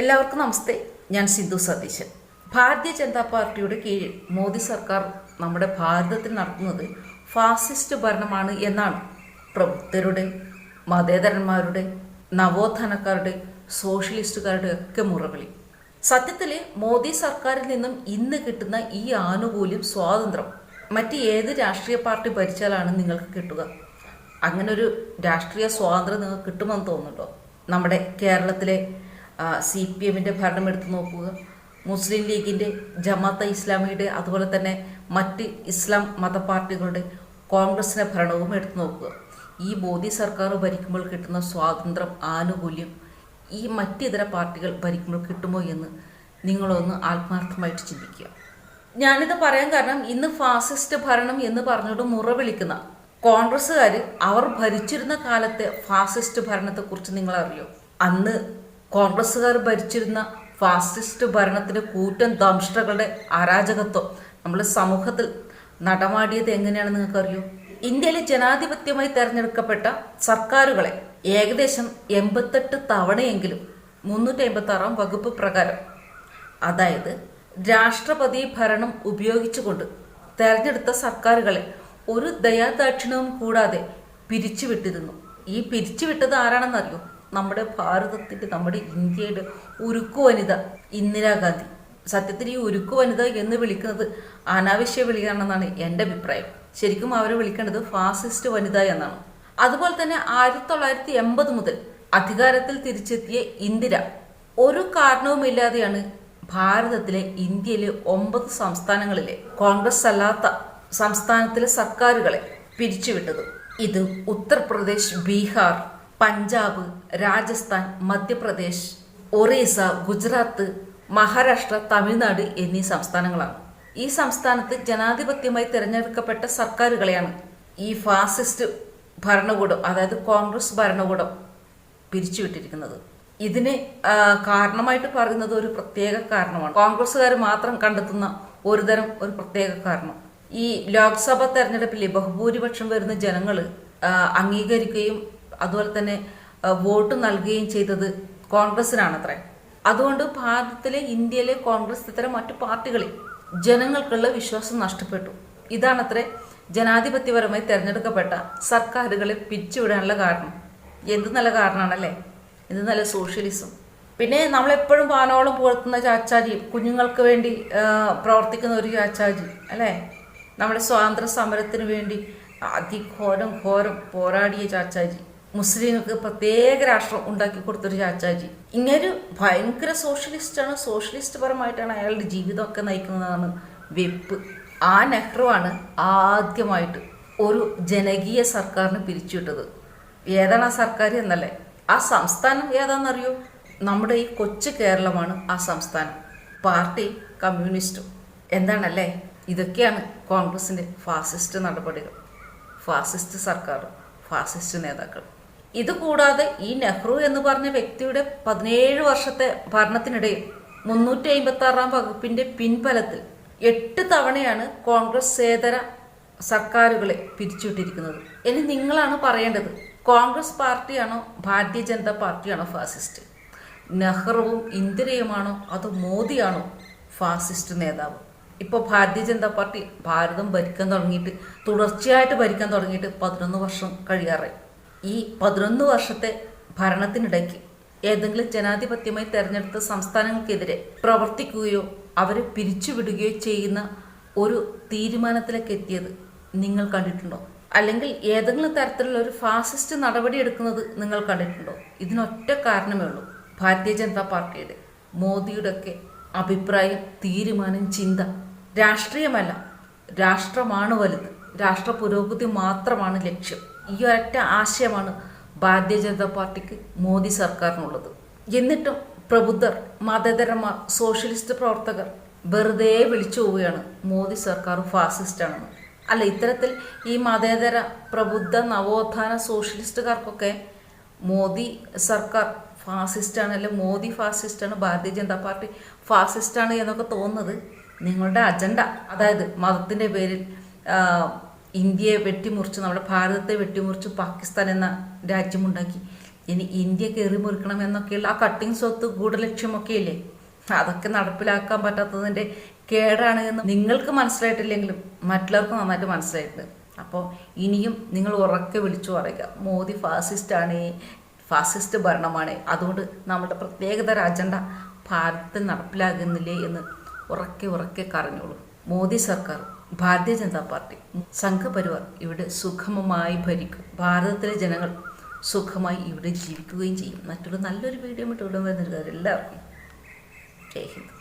എല്ലാവർക്കും നമസ്തേ. ഞാൻ സിദ്ധു സതീശൻ. ഭാരതീയ ജനതാ പാർട്ടിയുടെ കീഴിൽ മോദി സർക്കാർ നമ്മുടെ ഭാരതത്തിൽ നടത്തുന്നത് ഫാസിസ്റ്റ് ഭരണമാണ് എന്നാണ്. പ്രബുദ്ധരുടെ മതേതരന്മാരുടെ നവോത്ഥാനക്കാരുടെ സോഷ്യലിസ്റ്റുകാരുടെ ഒക്കെ മുറവിളി. സത്യത്തിൽ മോദി സർക്കാരിൽ നിന്നും ഇന്ന് കിട്ടുന്ന ഈ ആനുകൂല്യം സ്വാതന്ത്ര്യം മറ്റ് ഏത് രാഷ്ട്രീയ പാർട്ടി ഭരിച്ചാലാണ് നിങ്ങൾക്ക് കിട്ടുക? അങ്ങനെ ഒരു രാഷ്ട്രീയ സ്വാതന്ത്ര്യം നിങ്ങൾക്ക് കിട്ടുമെന്ന് തോന്നുന്നുണ്ടോ? നമ്മുടെ കേരളത്തിലെ സി പി എമ്മിന്റെ ഭരണം എടുത്തു നോക്കുക. മുസ്ലിം ലീഗിന്റെ ജമാഅത്തെ ഇസ്ലാമിയുടെ അതുപോലെ തന്നെ മറ്റ് ഇസ്ലാം മത പാർട്ടികളുടെ കോൺഗ്രസിന്റെ ഭരണവും എടുത്തു നോക്കുക. ഈ മോദി സർക്കാർ ഭരിക്കുമ്പോൾ കിട്ടുന്ന സ്വാതന്ത്ര്യം ആനുകൂല്യം ഈ മറ്റ് മറ്റിതര പാർട്ടികൾ ഭരിക്കുമ്പോൾ കിട്ടുമോ എന്ന് നിങ്ങളൊന്ന് ആത്മാർത്ഥമായിട്ട് ചിന്തിക്കുക. ഞാനിത് പറയാൻ കാരണം ഇന്ന് ഫാസിസ്റ്റ് ഭരണം എന്ന് പറഞ്ഞുകൊണ്ട് മുറ വിളിക്കുന്ന കോൺഗ്രസ്സുകാർ അവർ ഭരിച്ചിരുന്ന കാലത്തെ ഫാസിസ്റ്റ് ഭരണത്തെക്കുറിച്ച് നിങ്ങൾ അറിയോ അന്ന് കോൺഗ്രസ്സുകാർ ഭരിച്ചിരുന്ന ഫാസിസ്റ്റ് ഭരണത്തിന്റെ കൂറ്റൻ ദംഷ്ടകളുടെ അരാജകത്വം നമ്മുടെ സമൂഹത്തിൽ നടമാടിയത് എങ്ങനെയാണെന്ന് നിങ്ങൾക്കറിയോ? ഇന്ത്യയിലെ ജനാധിപത്യമായി തെരഞ്ഞെടുക്കപ്പെട്ട സർക്കാരുകളെ ഏകദേശം എൺപത്തെട്ട് തവണയെങ്കിലും മുന്നൂറ്റി അമ്പത്തി ആറാം വകുപ്പ് പ്രകാരം അതായത് രാഷ്ട്രപതി ഭരണം ഉപയോഗിച്ചുകൊണ്ട് തെരഞ്ഞെടുത്ത സർക്കാരുകളെ ഒരു ദയാദാക്ഷിണവും കൂടാതെ പിരിച്ചുവിട്ടിരുന്നു. ഈ പിരിച്ചുവിട്ടത് ആരാണെന്നറിയോ? നമ്മുടെ ഭാരതത്തിന്റെ നമ്മുടെ ഇന്ത്യയുടെ ഉരുക്കു വനിത ഇന്ദിരാഗാന്ധി സത്യത്തിൽ ഈ ഉരുക്കു വനിത എന്ന് വിളിക്കുന്നത് അനാവശ്യ വിളിയാണെന്നാണ് എന്റെ അഭിപ്രായം. ശരിക്കും അവരെ വിളിക്കേണ്ടത് ഫാസിസ്റ്റ് വനിത എന്നാണ്. അതുപോലെ തന്നെ ആയിരത്തി തൊള്ളായിരത്തി എൺപത് മുതൽ അധികാരത്തിൽ തിരിച്ചെത്തിയ ഇന്ദിര ഒരു കാരണവുമില്ലാതെയാണ് ഭാരതത്തിലെ ഇന്ത്യയിലെ ഒമ്പത് സംസ്ഥാനങ്ങളിലെ കോൺഗ്രസ് അല്ലാത്ത സംസ്ഥാനത്തിലെ സർക്കാരുകളെ പിരിച്ചുവിട്ടത്. ഇത് ഉത്തർപ്രദേശ് ബീഹാർ പഞ്ചാബ് രാജസ്ഥാൻ മധ്യപ്രദേശ് ഒറീസ ഗുജറാത്ത് മഹാരാഷ്ട്ര തമിഴ്നാട് എന്നീ സംസ്ഥാനങ്ങളാണ്. ഈ സംസ്ഥാനത്ത് ജനാധിപത്യമായി തിരഞ്ഞെടുക്കപ്പെട്ട സർക്കാരുകളെയാണ് ഈ ഫാസിസ്റ്റ് ഭരണകൂടം അതായത് കോൺഗ്രസ് ഭരണകൂടം പിരിച്ചുവിട്ടിരിക്കുന്നത്. ഇതിന് കാരണമായിട്ട് പറയുന്നത് ഒരു പ്രത്യേക കാരണമാണ്. കോൺഗ്രസ്സുകാർ മാത്രം കണ്ടെത്തുന്ന ഒരുതരം ഒരു പ്രത്യേക കാരണം. ഈ ലോക്സഭാ തെരഞ്ഞെടുപ്പിൽ ബഹുഭൂരിപക്ഷം വരുന്ന ജനങ്ങൾ അംഗീകരിക്കുകയും അതുപോലെ തന്നെ വോട്ട് നൽകുകയും ചെയ്തത് കോൺഗ്രസിനാണത്രേ അതുകൊണ്ട് ഭാരതത്തിലെ ഇന്ത്യയിലെ കോൺഗ്രസ് ഇത്തരം മറ്റു പാർട്ടികളിൽ ജനങ്ങൾക്കുള്ള വിശ്വാസം നഷ്ടപ്പെട്ടു. ഇതാണത്രേ ജനാധിപത്യപരമായി തിരഞ്ഞെടുക്കപ്പെട്ട സർക്കാരുകളെ പിരിച്ചുവിടാനുള്ള കാരണം. എന്ത് നല്ല കാരണമാണല്ലേ ഇത് നല്ല സോഷ്യലിസം. പിന്നെ നമ്മളെപ്പോഴും പാനോളം പുലർത്തുന്ന ചാച്ചാജി കുഞ്ഞുങ്ങൾക്ക് വേണ്ടി പ്രവർത്തിക്കുന്ന ഒരു ചാച്ചാജി അല്ലേ? നമ്മുടെ സ്വാതന്ത്ര്യ സമരത്തിന് വേണ്ടി അതിഘോരം ഘോരം പോരാടിയ ചാച്ചാജി മുസ്ലിങ്ങൾക്ക് പ്രത്യേക രാഷ്ട്രം ഉണ്ടാക്കി കൊടുത്തൊരു ചാച്ചാജി. ഇങ്ങനൊരു ഭയങ്കര സോഷ്യലിസ്റ്റാണ്. സോഷ്യലിസ്റ്റ് പരമായിട്ടാണ് അയാളുടെ ജീവിതമൊക്കെ നയിക്കുന്നതാണ് വെപ്പ്. ആ നെഹ്റുവാണ് ആദ്യമായിട്ട് ഒരു ജനകീയ സർക്കാരിന് പിരിച്ചുവിട്ടത്. ഏതാണ് ആ സർക്കാർ എന്നല്ലേ? ആ സംസ്ഥാനം ഏതാണെന്നറിയോ? നമ്മുടെ ഈ കൊച്ചു കേരളമാണ് ആ സംസ്ഥാനം. പാർട്ടി കമ്മ്യൂണിസ്റ്റും. എന്താണല്ലേ? ഇതൊക്കെയാണ് കോൺഗ്രസിന്റെ ഫാസിസ്റ്റ് നടപടികൾ. ഫാസിസ്റ്റ് സർക്കാർ ഫാസിസ്റ്റ് നേതാക്കൾ. ഇത് കൂടാതെ ഈ നെഹ്റു എന്ന് പറഞ്ഞ വ്യക്തിയുടെ പതിനേഴ് വർഷത്തെ ഭരണത്തിനിടയിൽ മുന്നൂറ്റി അമ്പത്തി ആറാം വകുപ്പിന്റെ പിൻബലത്തിൽ എട്ട് തവണയാണ് കോൺഗ്രസ് സേതര സർക്കാരുകളെ പിരിച്ചുവിട്ടിരിക്കുന്നത്. ഇനി നിങ്ങളാണ് പറയേണ്ടത് കോൺഗ്രസ് പാർട്ടിയാണോ ഭാരതീയ ജനതാ പാർട്ടിയാണോ ഫാസിസ്റ്റ്? നെഹ്റുവും ഇന്ദിരയുമാണോ അതോ മോദിയാണോ ഫാസിസ്റ്റ് നേതാവ്? ഇപ്പോൾ ഭാരതീയ ജനതാ പാർട്ടി ഭാരതം ഭരിക്കാൻ തുടങ്ങിയിട്ട് തുടർച്ചയായിട്ട് ഭരിക്കാൻ തുടങ്ങിയിട്ട് പതിനൊന്ന് വർഷം കഴിയാറായി. ഈ പതിനൊന്ന് വർഷത്തെ ഭരണത്തിനിടയ്ക്ക് ഏതെങ്കിലും ജനാധിപത്യമായി തെരഞ്ഞെടുത്ത സംസ്ഥാനങ്ങൾക്കെതിരെ പ്രവർത്തിക്കുകയോ അവരെ പിരിച്ചുവിടുകയോ ചെയ്യുന്ന ഒരു തീരുമാനത്തിലേക്ക് എത്തിയത് നിങ്ങൾ കണ്ടിട്ടുണ്ടോ? അല്ലെങ്കിൽ ഏതെങ്കിലും തരത്തിലുള്ള ഒരു ഫാസിസ്റ്റ് നടപടി എടുക്കുന്നത് നിങ്ങൾ കണ്ടിട്ടുണ്ടോ? ഇതിനൊറ്റ കാരണമേ ഉള്ളൂ. ഭാരതീയ ജനതാ പാർട്ടിയുടെ മോദിയുടെ ഒക്കെ അഭിപ്രായം തീരുമാനം ചിന്ത രാഷ്ട്രീയമല്ല രാഷ്ട്രമാണ് വലുത്. രാഷ്ട്ര പുരോഗതി മാത്രമാണ് ലക്ഷ്യം. ഈ ഒരൊറ്റ ആശയമാണ് ഭാരതീയ ജനതാ പാർട്ടിക്ക് മോദി സർക്കാരിനുള്ളത്. എന്നിട്ടും പ്രബുദ്ധർ മതേതരന്മാർ സോഷ്യലിസ്റ്റ് പ്രവർത്തകർ വെറുതെ വിളിച്ചു പോവുകയാണ് മോദി സർക്കാർ ഫാസിസ്റ്റാണെന്ന്. അല്ല ഇത്തരത്തിൽ ഈ മതേതര പ്രബുദ്ധ നവോത്ഥാന സോഷ്യലിസ്റ്റുകാർക്കൊക്കെ മോദി സർക്കാർ ഫാസിസ്റ്റാണ് അല്ലെ മോദി ഫാസിസ്റ്റാണ് ഭാരതീയ ജനതാ പാർട്ടി ഫാസിസ്റ്റാണ് എന്നൊക്കെ തോന്നുന്നത് നിങ്ങളുടെ അജണ്ട. അതായത് മതത്തിന്റെ പേരിൽ ഇന്ത്യയെ വെട്ടിമുറിച്ച് നമ്മുടെ ഭാരതത്തെ വെട്ടിമുറിച്ച് പാകിസ്ഥാൻ എന്ന രാജ്യമുണ്ടാക്കി. ഇനി ഇന്ത്യ കയറി മുറിക്കണം എന്നൊക്കെയുള്ള ആ കട്ടിങ് സ്വത്ത് ഗൂഢലക്ഷ്യമൊക്കെ ഇല്ലേ അതൊക്കെ നടപ്പിലാക്കാൻ പറ്റാത്തതിന്റെ കേടാണ് എന്ന് നിങ്ങൾക്ക് മനസ്സിലായിട്ടില്ലെങ്കിലും മറ്റുള്ളവർക്ക് നന്നായിട്ട് മനസ്സിലായിട്ടുണ്ട്. അപ്പോൾ ഇനിയും നിങ്ങൾ ഉറക്കെ വിളിച്ചു പറയുക. മോദി ഫാസിസ്റ്റാണ് ഫാസിസ്റ്റ് ഭരണമാണ്. അതുകൊണ്ട് നമ്മുടെ പ്രത്യേകതര അജണ്ട ഭാരതത്തിൽ നടപ്പിലാകുന്നില്ലേ എന്ന് ഉറക്കെ ഉറക്കെ കറഞ്ഞോളൂ മോദി സർക്കാർ. ഭാരതീയ ജനതാ പാർട്ടി സംഘപരിവാർ ഇവിടെ സുഖമമായി ഭരിക്കും. ഭാരതത്തിലെ ജനങ്ങൾ സുഖമായി ഇവിടെ ജീവിക്കുകയും ചെയ്യും. മറ്റൊരു നല്ലൊരു വീഡിയോ ഇട്ട് വിടുമ്പോൾ എല്ലാവർക്കും ജയ് ഹിന്ദ്.